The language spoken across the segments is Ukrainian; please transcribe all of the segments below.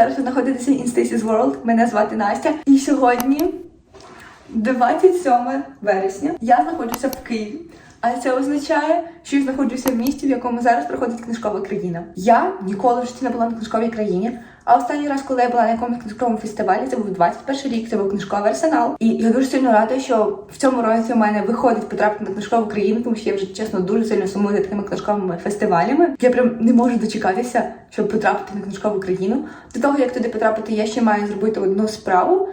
Зараз ви знаходитеся в Instasis World. Мене звати Настя. І сьогодні 27 вересня. Я знаходжуся в Києві. А це означає, що я знаходжуся в місті, в якому зараз проходить книжкова країна. Я ніколи в житті не була на книжковій країні. А останній раз, коли я була на якомусь книжковому фестивалі, це був 21 рік, це був книжковий арсенал. І я дуже сильно рада, що в цьому році у мене виходить потрапити на книжкову країну, тому що я вже чесно дуже сильно сумую за такими книжковими фестивалями. Я прям не можу дочекатися, щоб потрапити на книжкову країну. До того як туди потрапити, я ще маю зробити одну справу.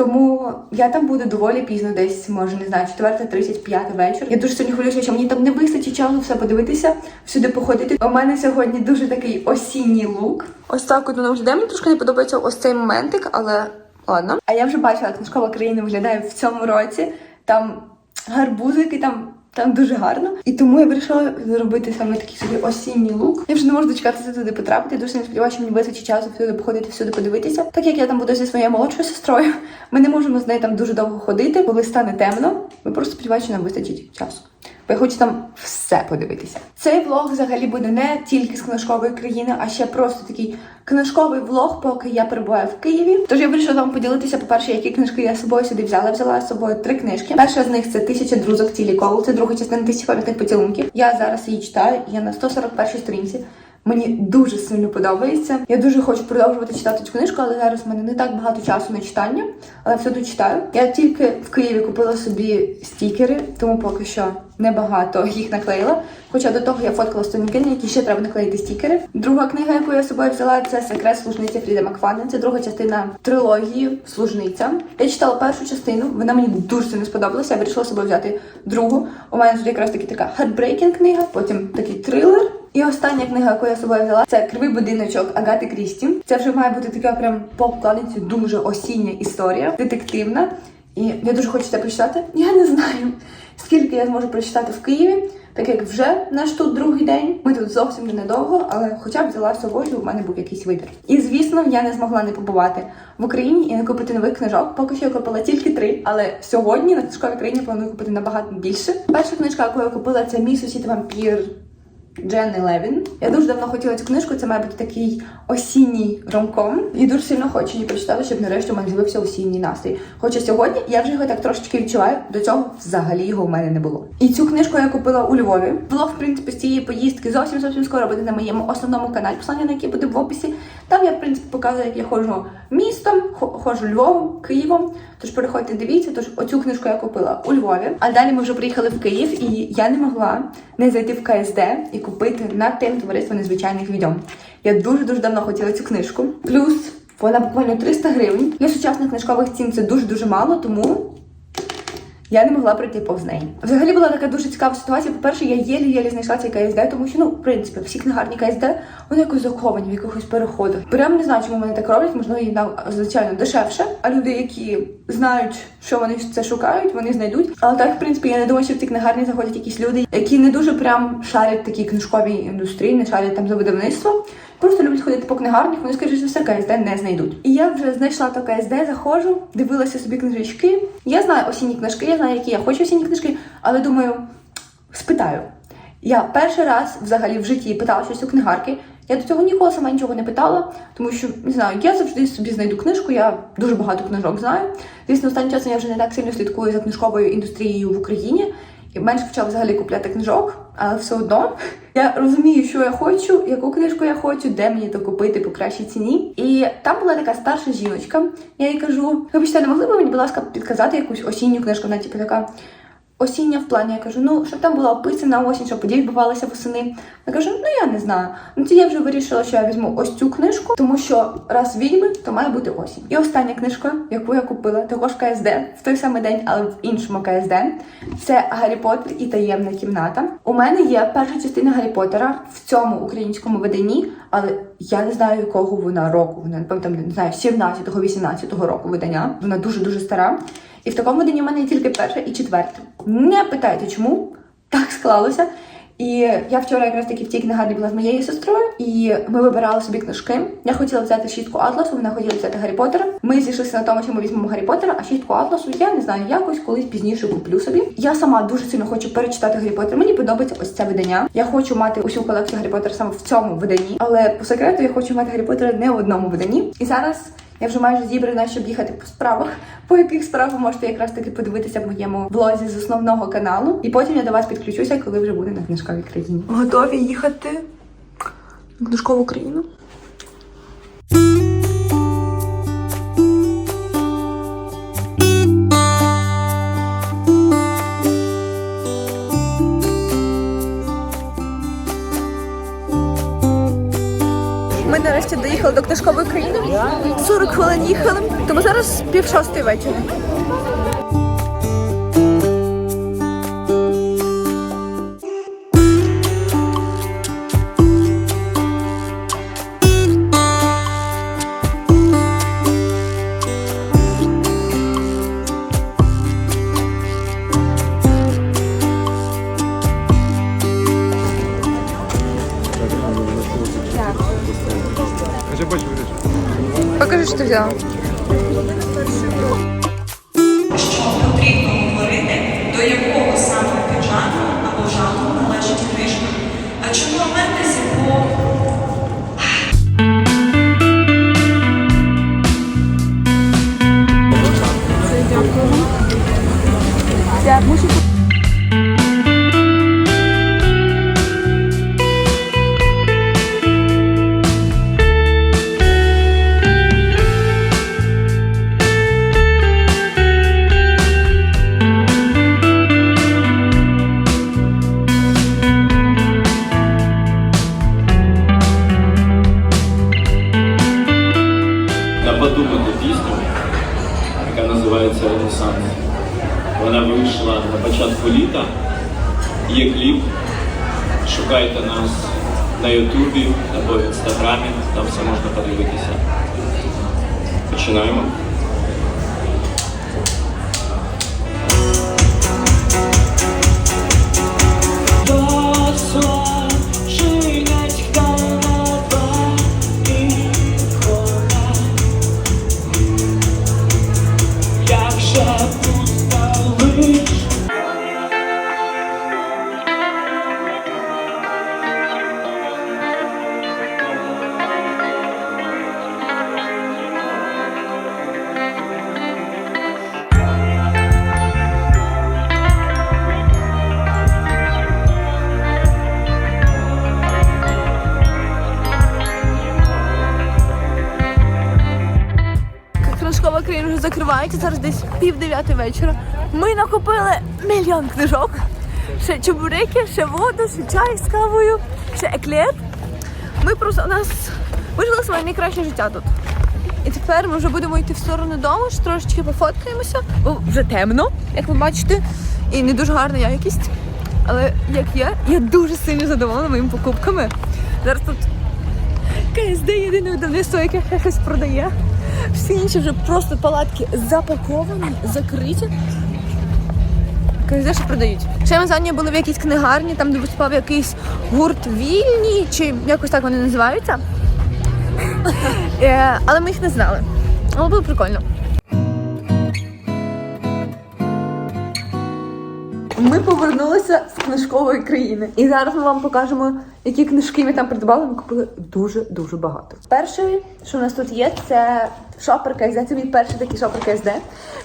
Тому я там буду доволі пізно, десь може не знаю, 4.35 вечір. Я дуже сильно хвилююся, що мені там не вистачить часу все подивитися, всюди походити. У мене сьогодні дуже такий осінній лук. Ось так от воно виглядає. Мені трошки не подобається ось цей моментик, але ладно. А я вже бачила, як книжкова країна виглядає в цьому році. Там гарбузики, там. Там дуже гарно, і тому я вирішила зробити саме такий собі осінній лук. Я вже не можу дочекатися туди потрапити. Дуже не сподіваюся, що мені вистачить часу всюди походити, всюди подивитися. Так як я там буду зі своєю молодшою сестрою, ми не можемо з нею там дуже довго ходити, коли стане темно. Ми просто сподіваємося, що нам вистачить часу. Бо я хочу там все подивитися. Цей влог взагалі буде не тільки з книжкової країни, а ще просто такий книжковий влог, поки я перебуваю в Києві. Тож я вирішила вам поділитися, по-перше, які книжки я з собою сюди взяла. Взяла з собою три книжки. Перша з них це тисяча друзок Тілі Кол. Це друга частина тисячі пам'ятних поцілунків. Я зараз її читаю. Я на 141 сторінці. Мені дуже сильно подобається. Я дуже хочу продовжувати читати цю книжку, але зараз в мене не так багато часу на читання, але все тут читаю. Я тільки в Києві купила собі стікери, тому поки що небагато їх наклеїла. Хоча до того я фоткала сторінки, які ще треба наклеїти стікери. Друга книга, яку я собою взяла, це секрет служниці Фріда Макфана. Це друга частина трилогії Служниця. Я читала першу частину, вона мені дуже сильно сподобалася. Я вирішила з собою взяти другу. У мене тут якраз таки така heartbreaking книга, потім такий трилер. І остання книга, яку я собою взяла, це Кривий будиночок Агати Крісті. Це вже має бути така прям по обкладинці дуже осіння історія, детективна. І я дуже хочу це прочитати. Я не знаю, скільки я зможу прочитати в Києві, так як вже наш тут другий день. Ми тут зовсім недовго, але хоча б взяла з собою, у мене був якийсь вибір. І звісно, я не змогла не побувати в Україні і не купити нових книжок. Поки що я купила тільки три, але сьогодні на книжковій країні планую купити набагато більше. Перша книжка, яку я купила, це мій сусід вампір. Дженни Левін. Я дуже давно хотіла цю книжку. Це має бути такий осінній ромком. І дуже сильно хочу її прочитати, щоб нарешті у мене з'явився осінній настрій. Хоча сьогодні я вже його так трошечки відчуваю. До цього взагалі його в мене не було. І цю книжку я купила у Львові. Влог, в принципі, з цієї поїздки зовсім зовсім скоро буде на моєму основному каналі, послання на який буде в описі. Там я, в принципі, показую, як я ходжу містом, ходжу Львовом, Києвом. Тож переходьте, дивіться. Тож оцю книжку я купила у Львові. А далі ми вже приїхали в Київ, і я не могла не зайти в КСД і купити на тим товариство незвичайних відьом. Я дуже дуже давно хотіла цю книжку. Плюс вона буквально 300 гривень. Для сучасних книжкових цін це дуже дуже мало, тому. Я не могла пройти повз неї. Взагалі була така дуже цікава ситуація. По-перше, я єлі-єлі знайшла цей КСД, тому що, ну, в принципі, всі книгарні КСД, вони якось заховані в якихось переходах. Прям не знаю, чому вони так роблять, можливо, їм там, звичайно, дешевше. А люди, які знають, що вони це шукають, вони знайдуть. Але так, в принципі, я не думаю, що в ці книгарні заходять якісь люди, які не дуже прям шарять такі книжкові індустрії, не шарять там за видавництво. Просто люблять ходити по книгарнях, вони, скоріше за все, КСД не знайдуть. І я вже знайшла то КСД, заходжу, дивилася собі книжечки. Я знаю осінні книжки, я знаю, які я хочу осінні книжки, але думаю, спитаю. Я перший раз взагалі в житті питала щось у книгарки. Я до цього ніколи сама нічого не питала, тому що не знаю, я завжди собі знайду книжку, я дуже багато книжок знаю. Звісно, останнім часом я вже не так сильно слідкую за книжковою індустрією в Україні. І менше почала взагалі купляти книжок, але все одно я розумію, що я хочу, яку книжку я хочу, де мені то купити по кращій ціні. І там була така старша жіночка. Я їй кажу: вибачте, не могли б мені, будь ласка, підказати якусь осінню книжку? Вона типу така. Осіння в плані, я кажу, ну, щоб там була описана осінь, щоб події відбувалися восени. Я кажу, ну я не знаю. Ну тоді я вже вирішила, що я візьму ось цю книжку, тому що раз відьми, то має бути осінь. І остання книжка, яку я купила, також КСД в той самий день, але в іншому КСД, це Гаррі Поттер і таємна кімната. У мене є перша частина Гаррі Поттера в цьому українському виданні, але я не знаю, якого вона року. Вона там не знаю, 17-го, 18-го року видання. Вона дуже дуже стара. І в такому виданні в мене є тільки перша і четверта. Не питайте, чому так склалося. І я вчора якраз таки в тій книгарні була з моєю сестрою, і ми вибирали собі книжки. Я хотіла взяти шістку Атласу, вона хотіла взяти Гаррі Поттера. Ми зійшлися на тому, що ми візьмемо Гаррі Поттера, а шістку Атласу я не знаю, якось колись пізніше куплю собі. Я сама дуже сильно хочу перечитати Гаррі Поттер. Мені подобається ось це видання. Я хочу мати усю колекцію Гаррі Поттера саме в цьому виданні, але по секрету я хочу мати Гаррі Поттера не в одному виданні. І зараз я вже майже зібрана, щоб їхати по справах. По яких справах ви можете якраз таки подивитися в моєму влозі з основного каналу. І потім я до вас підключуся, коли вже буде на книжковій країні. Готові їхати в книжкову країну? Нарешті до книжкової країни. 40 хвилин їхали, тому зараз пів шостої вечора. Покажи, що на подумати пісню, яка називається Ренесанс. Вона вийшла на початку літа. Є кліп. Шукайте нас на Ютубі або в інстаграмі, там все можна подивитися. Починаємо. Книжкова країна зараз десь пів дев'яти вечора. Ми накупили мільйон книжок. Ще чебуреки, ще воду, ще чай з кавою, ще еклер. Ми просто у нас вижили своє найкраще життя тут. І тепер ми вже будемо йти в сторону дому, трошечки пофоткаємося, бо вже темно, як ви бачите, і не дуже гарна якість. Але як є, я дуже сильно задоволена моїми покупками. Зараз тут КСД єдине видавництво, яке щось продає. Всі інші вже просто палатки запаковані, закриті. КСД що продають. Ще ми задні були в якійсь книгарні, там де виступав якийсь гурт вільні, чи якось так вони називаються. Е, Але ми їх не знали. Але було прикольно. Ми повернулися з книжкової країни. І зараз ми вам покажемо, які книжки ми там придбали. Ми купили дуже-дуже багато. Перше, що у нас тут є, це шопер КСД. Це мій перший такий шопер КСД.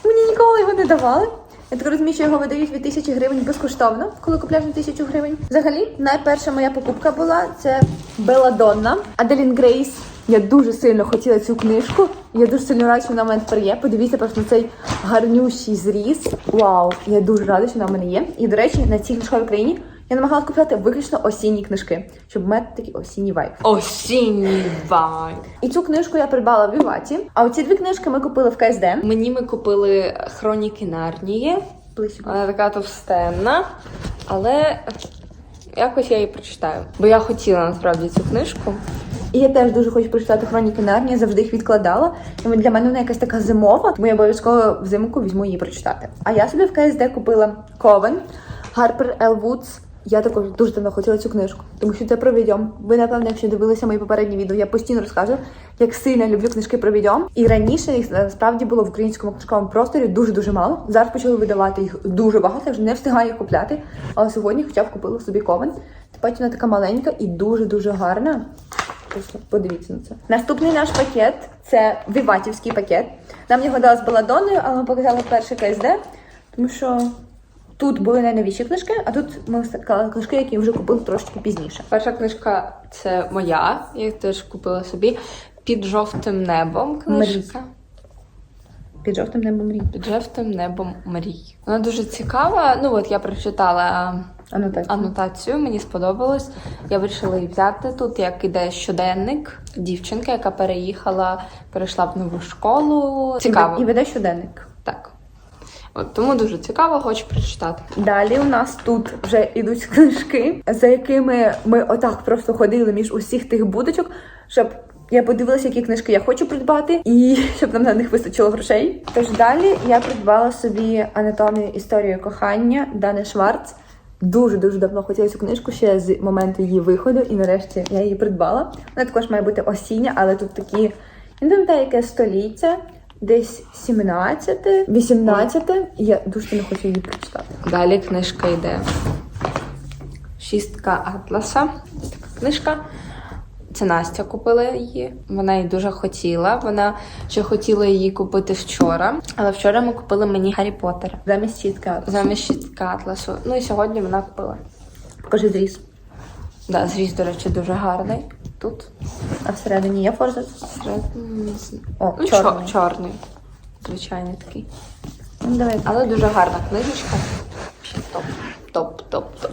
Мені ніколи його не давали. Я так розумію, що його видають від тисячі гривень безкоштовно, коли купляєш на тисячу гривень. Взагалі, найперша моя покупка була це Беладонна Аделін Грейс. Я дуже сильно хотіла цю книжку. Я дуже сильно рада, що вона в мене тепер є. Подивіться просто на цей гарнющий зріз. Вау! Я дуже рада, що вона в мене є. І до речі, на цій книжковій країні я намагалась купувати виключно осінні книжки, щоб мати такий осінній вайб. Осінній вайб. І цю книжку я придбала в Віваті. А оці дві книжки ми купили в КСД. Мені ми купили хроніки Нарнії. Ближче. Вона така товстенна, але якось я її прочитаю. Бо я хотіла насправді цю книжку. І я теж дуже хочу прочитати хроніки Нарнії, завжди їх відкладала. І для мене вона якась така зимова, тому я обов'язково взимку візьму її прочитати. А я собі в КСД купила Ковен Harper L. Woods Я також дуже давно хотіла цю книжку, тому що це про відьом. Ви, напевно, якщо дивилися мої попередні відео, я постійно розказую, як сильно люблю книжки про відьом. І раніше їх насправді було в українському книжковому просторі дуже-дуже мало. Зараз почали видавати їх дуже багато, я вже не встигаю їх купляти. Але сьогодні хоча б купила собі ковен. Тепер вона така маленька і дуже-дуже гарна. Просто подивіться на це. Наступний наш пакет це віватівський пакет. Нам його дали з баладоною, але ми показали перший КСД, тому що тут були найновіші книжки, а тут ми вставили книжки, які вже купили трошки пізніше. Перша книжка це моя, я теж купила собі. Під жовтим небом книжка. Під жовтим небом мрій. Під жовтим небом мрій. Вона дуже цікава. Ну от я прочитала Анотація. анотацію, мені сподобалось. Я вирішила її взяти тут, як іде щоденник дівчинки, яка переїхала, перейшла в нову школу. Цікаво. І веде щоденник. От, тому дуже цікаво, хочу прочитати. Далі у нас тут вже йдуть книжки, за якими ми отак просто ходили між усіх тих будочок, щоб я подивилася, які книжки я хочу придбати, і щоб нам на них вистачило грошей. Тож далі я придбала собі анатомію історію кохання Дани Шварц. Дуже дуже давно хотіла цю книжку ще з моменту її виходу, і нарешті я її придбала. Вона також має бути осіння, але тут такі я не пам'ятаю, яке століття, десь 17, 18. І я дуже сильно хочу її прочитати. Далі книжка йде. Шістка Атласа. Ось така книжка. Це Настя купила її. Вона її дуже хотіла. Вона ще хотіла її купити вчора. Але вчора ми купили мені Гаррі Поттера. Замість чітка. Замість шістка Атласу. Ну і сьогодні вона купила. Покажи зріз. Да, зріз, до речі, дуже гарний. Тут А всередині є форзац? середній. О, Ну, чорний. чорний. чорний. Звичайний такий. Ну, давай. Але дуже гарна книжечка. Топ, топ, топ, топ.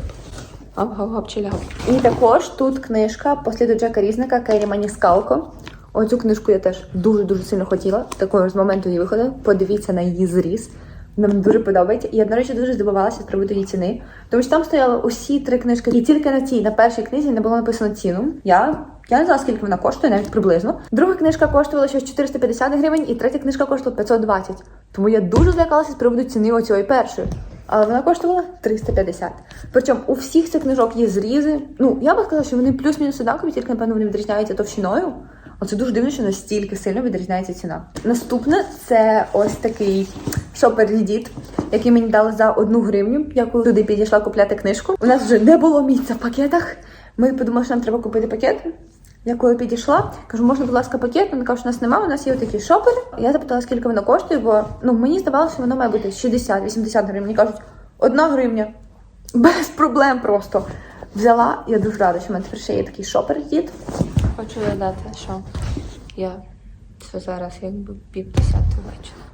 Оп, гоп, гоп, гоп. І також тут книжка посліду Джека Різника Кері Маніскалко. Оцю книжку я теж дуже-дуже сильно хотіла. Такою з моменту її виходу. Подивіться на її зріз. Мені дуже подобається. І я, до речі, дуже здивувалася з приводу її ціни. Тому що там стояли усі три книжки. І тільки на цій, на першій книзі, не було написано ціну. Я, я не знала, скільки вона коштує, навіть приблизно. Друга книжка коштувала щось 450 гривень, і третя книжка коштувала 520. Тому я дуже злякалася з приводу ціни оцієї першої. Але вона коштувала 350. Причому у всіх цих книжок є зрізи. Ну, я би сказала, що вони плюс-мінус однакові, тільки, напевно, вони відрізняються товщиною. Оце дуже дивно, що настільки сильно відрізняється ціна. Наступне це ось такий шопер Reddit, який мені дали за одну гривню. Я коли туди підійшла купляти книжку. У нас вже не було місця в пакетах. Ми подумали, що нам треба купити пакет. Я коли підійшла, кажу, можна, будь ласка, пакет? Вони кажуть, що нас немає, у нас є такі шопери. Я запитала, скільки воно коштує, бо ну мені здавалося, що воно має бути 60-80 гривень. Мені кажуть, одна гривня. Без проблем просто. Взяла, я дуже рада, що в мене тепер ще є такий шопер дід. Хочу додати, що я це зараз якби пів десятої вечора.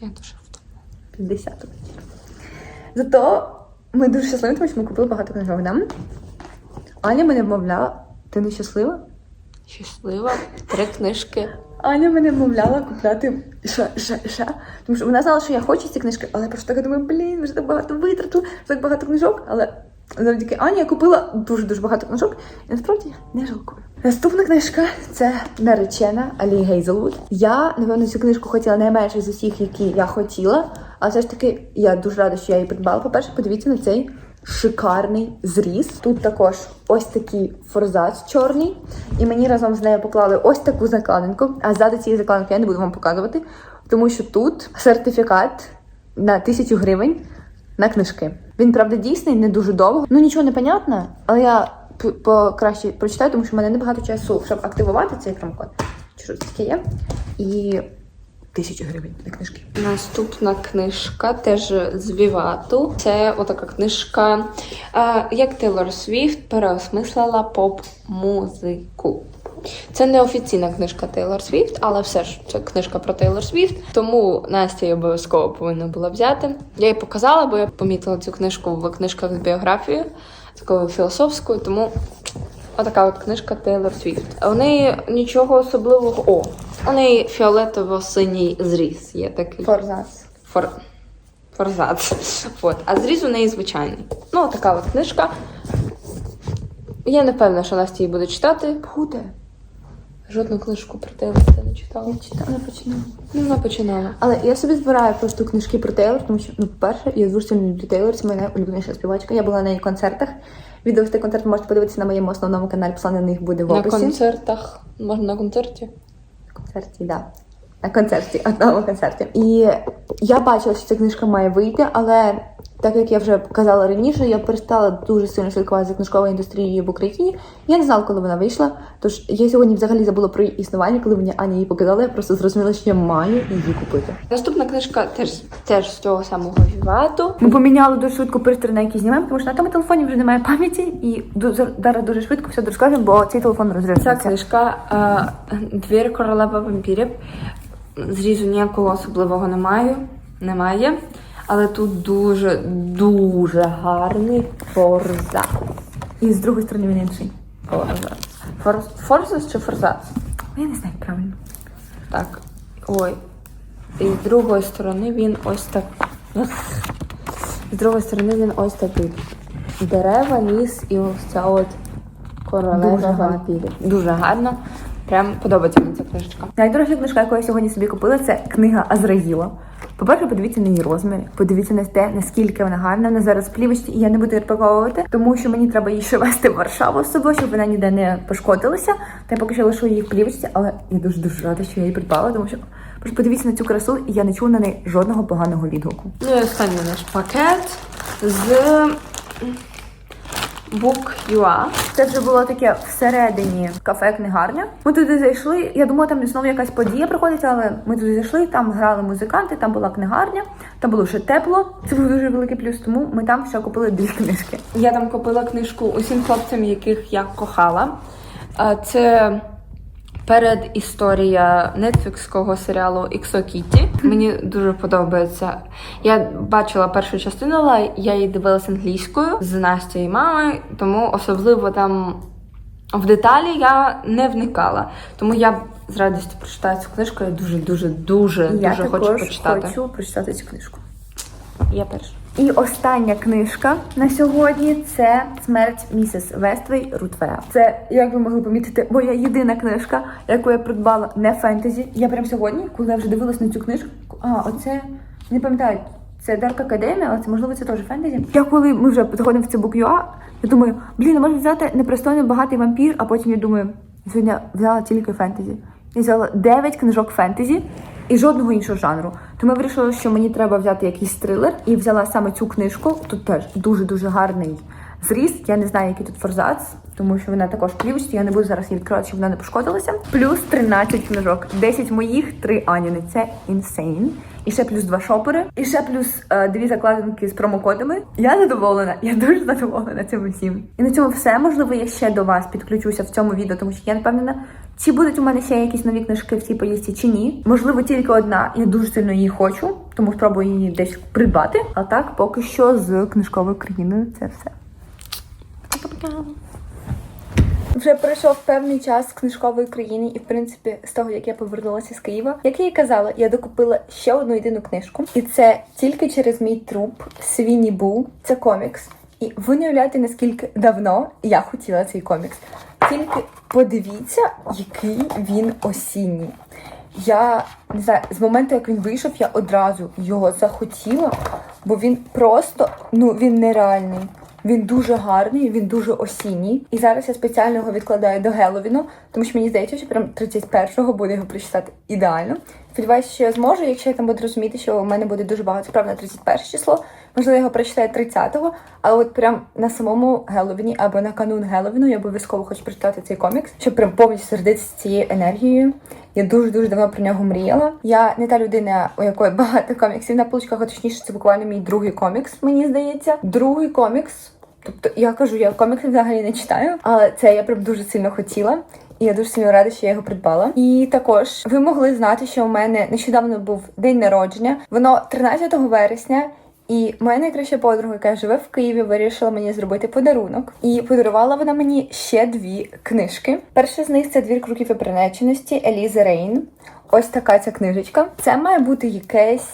Я дуже втомлена. 50 вечора. Зато ми дуже щасливі, тому що ми купили багато книжок. Да? Аня мене вмовляла, ти не щаслива? Щаслива. Три книжки. Аня мене вмовляла купляти ще, ще, ще. Тому що вона знала, що я хочу ці книжки, але я просто так думаю, блін, вже так багато витратила, так багато книжок. Але завдяки Ані я купила дуже-дуже багато книжок, і насправді не жалкую. Наступна книжка це наречена Алі Гейзелвуд. Я, напевно, цю книжку хотіла найменше з усіх, які я хотіла, але все ж таки я дуже рада, що я її придбала. По-перше, подивіться на цей шикарний зріз. Тут також ось такий форзац чорний. І мені разом з нею поклали ось таку закладинку. А ззаду цієї закладинки я не буду вам показувати, тому що тут сертифікат на тисячу гривень на книжки. Він, правда, дійсний, не дуже довго. Ну нічого не понятно, але я покраще прочитаю, тому що в мене небагато часу, щоб активувати цей промокод. Чи щось таке є? І тисячу гривень на книжки. Наступна книжка теж з Вівату. Це отака книжка, е, як Тейлор Свіфт переосмислила поп-музику. Це не офіційна книжка Тейлор Свіфт, але все ж це книжка про Тейлор Свіфт. Тому Настя її обов'язково повинна була взяти. Я їй показала, бо я помітила цю книжку в книжках з біографією, такою філософською, тому отака от книжка Тейлор Свіфт. У неї нічого особливого. О, у неї фіолетово-синій зріз є такий. Форзац. Фор... Форзац. От. А зріз у неї звичайний. Ну, така от книжка. Я не певна, що Настя її буде читати. Буде. Жодну книжку про Тейлор ти не читала. Читала, починала. Ну, вона починала. Але я собі збираю просто книжки про Тейлор, тому що, ну, по-перше, я дуже сильно люблю Тейлор, це моя улюбленіша співачка. Я була на її концертах. Відео концерт можете подивитися на моєму основному каналі, посилання на них буде в На концертах. Можна на концерті? концерті, да. На концерті, одному концерті. І я бачила, що ця книжка має вийти, але так як я вже казала раніше, я перестала дуже сильно слідкувати за книжковою індустрією в Україні. Я не знала, коли вона вийшла. Тож я сьогодні взагалі забула про її існування, коли мені Аня її показала, я просто зрозуміла, що я маю її купити. Наступна книжка теж, теж з цього самого вівату. Ми поміняли дуже швидко пристрій, на який знімаємо, тому що на тому телефоні вже немає пам'яті, і зараз дуже швидко все розкажемо, бо цей телефон розрився. Ця книжка е, Двір королева вампірів. Зрізу ніякого особливого немає. немає. Але тут дуже, дуже гарний форзац. І з другої сторони він інший. Форзац. Форз, форзац чи форзац? Я не знаю правильно. Так. Ой. І з другої сторони він ось так. З другої сторони він ось такий. Дерева, ліс і ось ця от королева вампірів. Дуже гарно. Прям подобається мені ця книжечка. Найдорожча книжка, яку я сьогодні собі купила, це книга Азраїла. По-перше, подивіться на її розміри, подивіться на те, наскільки вона гарна. Вона зараз плівочці, і я не буду відпаковувати, тому що мені треба її ще вести в Варшаву з собою, щоб вона ніде не пошкодилася. Та я поки що лишу її в плівочці, але я дуже дуже рада, що я її придбала, тому що просто подивіться на цю красу, і я не чула на неї жодного поганого відгуку. Ну і останній наш пакет з Book.ua. Це вже було таке всередині кафе книгарня. Ми туди зайшли. Я думала, там знову якась подія проходить, але ми туди зайшли, там грали музиканти, там була книгарня, там було ще тепло. Це був дуже великий плюс. Тому ми там ще купили дві книжки. Я там купила книжку усім хлопцям, яких я кохала. А, Це передісторія нетфлікського серіалу «Іксо Кіті. Мені дуже подобається. Я бачила першу частину, але я її дивилася англійською з Настю і мамою, тому особливо там в деталі я не вникала. Тому я з радістю прочитаю цю книжку. Я дуже, дуже, дуже, я дуже хочу прочитати. хочу прочитати цю книжку. Я перша. І остання книжка на сьогодні це смерть місіс Вествей Рутвеа. Це, як ви могли помітити, моя єдина книжка, яку я придбала не фентезі. Я прям сьогодні, коли я вже дивилась на цю книжку, а оце не пам'ятаю. Це Дарк Академія, але це можливо це теж фентезі. Я коли ми вже заходимо в це Book.ua, я думаю, блін, а може взяти непристойно багатий вампір, а потім я думаю, сьогодні взяла тільки фентезі. Я взяла 9 книжок фентезі і жодного іншого жанру. Тому я вирішила, що мені треба взяти якийсь трилер і взяла саме цю книжку. Тут теж дуже дуже гарний зріз. Я не знаю, який тут форзац, тому що вона також плівочці. Я не буду зараз її відкривати, щоб вона не пошкодилася. Плюс 13 книжок, 10 моїх, 3 Аніни. Це інсейн. І ще плюс два шопери, і ще плюс е, дві закладинки з промокодами. Я задоволена, я дуже задоволена цим усім. І на цьому все. Можливо, я ще до вас підключуся в цьому відео, тому що я не впевнена, чи будуть у мене ще якісь нові книжки в цій поїздці, чи ні. Можливо, тільки одна. Я дуже сильно її хочу, тому спробую її десь придбати. А так, поки що з книжковою країною це все. Вже пройшов певний час з книжкової країни, і в принципі, з того як я повернулася з Києва, як я і казала, я докупила ще одну єдину книжку, і це тільки через мій труп Свіні Бу. Це комікс. І ви не уявляєте, наскільки давно я хотіла цей комікс. Тільки подивіться, який він осінній. Я не знаю, з моменту, як він вийшов, я одразу його захотіла, бо він просто ну він нереальний. Він дуже гарний, він дуже осінній. І зараз я спеціально його відкладаю до Геловіну, тому що мені здається, що прям 31-го буде його прочитати ідеально. Сподіваюся, що я зможу, якщо я там буду розуміти, що у мене буде дуже багато справ на 31 число. Можливо, я його прочитаю 30-го, але от прям на самому Геловіні або на канун Геловіну я обов'язково хочу прочитати цей комікс, щоб прям повністю сердитися цією енергією. Я дуже дуже давно про нього мріяла. Я не та людина, у якої багато коміксів на поличках, а точніше, це буквально мій другий комікс, мені здається. Другий комікс. Тобто я кажу, я комікси взагалі не читаю, але це я прям дуже сильно хотіла. І я дуже сильно рада, що я його придбала. І також ви могли знати, що у мене нещодавно був день народження. Воно 13 вересня. І моя найкраща подруга, яка живе в Києві, вирішила мені зробити подарунок. І подарувала вона мені ще дві книжки. Перша з них це двір кроків і приреченості Елізи Рейн. Ось така ця книжечка. Це має бути якесь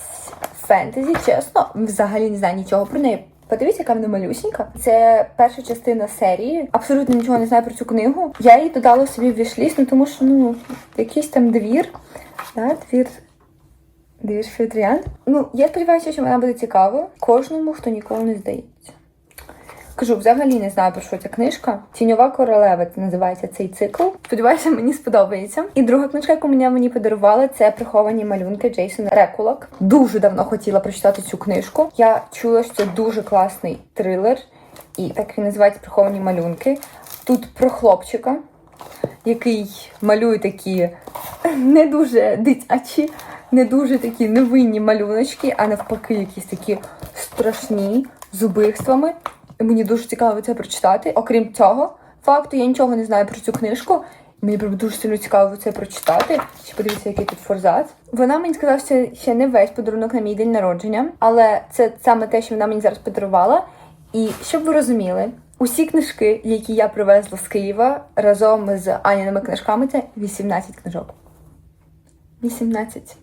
фентезі, чесно, взагалі не знаю нічого про неї. Подивіться, яка вона малюсенька. Це перша частина серії. Абсолютно нічого не знаю про цю книгу. Я її додала собі в вішліст, ну тому що ну якийсь там двір. Да, двір. Двір Фітріан. Ну, я сподіваюся, що вона буде цікава кожному, хто ніколи не здається. Кажу, взагалі не знаю про що ця книжка. Тіньова королева називається цей цикл. Сподіваюся, мені сподобається. І друга книжка, яку мене мені подарували, це приховані малюнки Джейсона Рекулак. Дуже давно хотіла прочитати цю книжку. Я чула, що це дуже класний трилер, і так він називається Приховані малюнки. Тут про хлопчика, який малює такі не дуже дитячі, не дуже такі невинні малюночки, а навпаки, якісь такі страшні з убивствами. І мені дуже цікаво це прочитати. Окрім цього факту, я нічого не знаю про цю книжку. Мені прям дуже сильно цікаво це прочитати. Ще подивіться, який тут форзац. Вона мені сказала, що ще не весь подарунок на мій день народження, але це саме те, що вона мені зараз подарувала. І щоб ви розуміли, усі книжки, які я привезла з Києва разом з Аніними книжками, це 18 книжок. 18.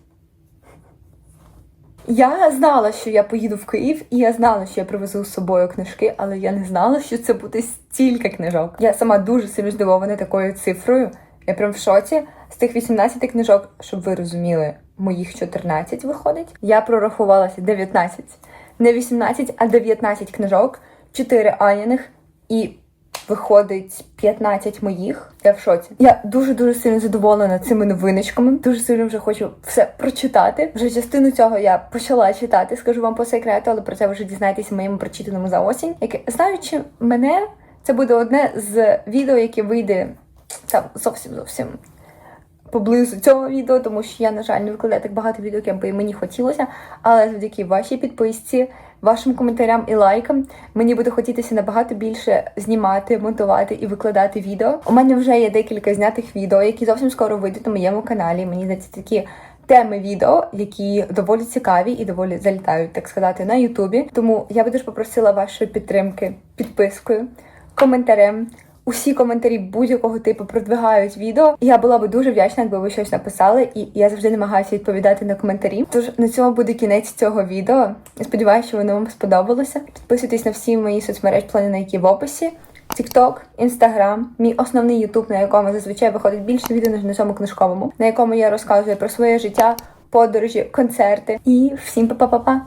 Я знала, що я поїду в Київ, і я знала, що я привезу з собою книжки, але я не знала, що це буде стільки книжок. Я сама дуже сильно здивована такою цифрою. Я прям в шоці. З тих 18 книжок, щоб ви розуміли, моїх 14 виходить. Я прорахувалася 19. Не 18, а 19 книжок, 4 Аніних і виходить 15 моїх. Я в шоці. Я дуже дуже сильно задоволена цими новиночками. Дуже сильно вже хочу все прочитати. Вже частину цього я почала читати, скажу вам по секрету, але про це вже дізнаєтесь в моєму прочитаному за осінь. Яке знаючи мене, це буде одне з відео, яке вийде там зовсім зовсім. Поблизу цього відео, тому що я, на жаль, не викладаю так багато відео, як би мені хотілося. Але завдяки вашій підписці, вашим коментарям і лайкам мені буде хотітися набагато більше знімати, монтувати і викладати відео. У мене вже є декілька знятих відео, які зовсім скоро вийдуть на моєму каналі. Мені здається, такі теми відео, які доволі цікаві і доволі залітають, так сказати, на Ютубі. Тому я би дуже попросила вашої підтримки підпискою, коментарем. Усі коментарі будь-якого типу продвигають відео. Я була би дуже вдячна, якби ви щось написали, і я завжди намагаюся відповідати на коментарі. Тож на цьому буде кінець цього відео. Сподіваюся, що воно вам сподобалося. Підписуйтесь на всі мої соцмережі, плани на які в описі. TikTok, Instagram, мій основний YouTube, на якому зазвичай виходить більше відео ніж на цьому книжковому, на якому я розказую про своє життя, подорожі, концерти. І всім па-па-па-па!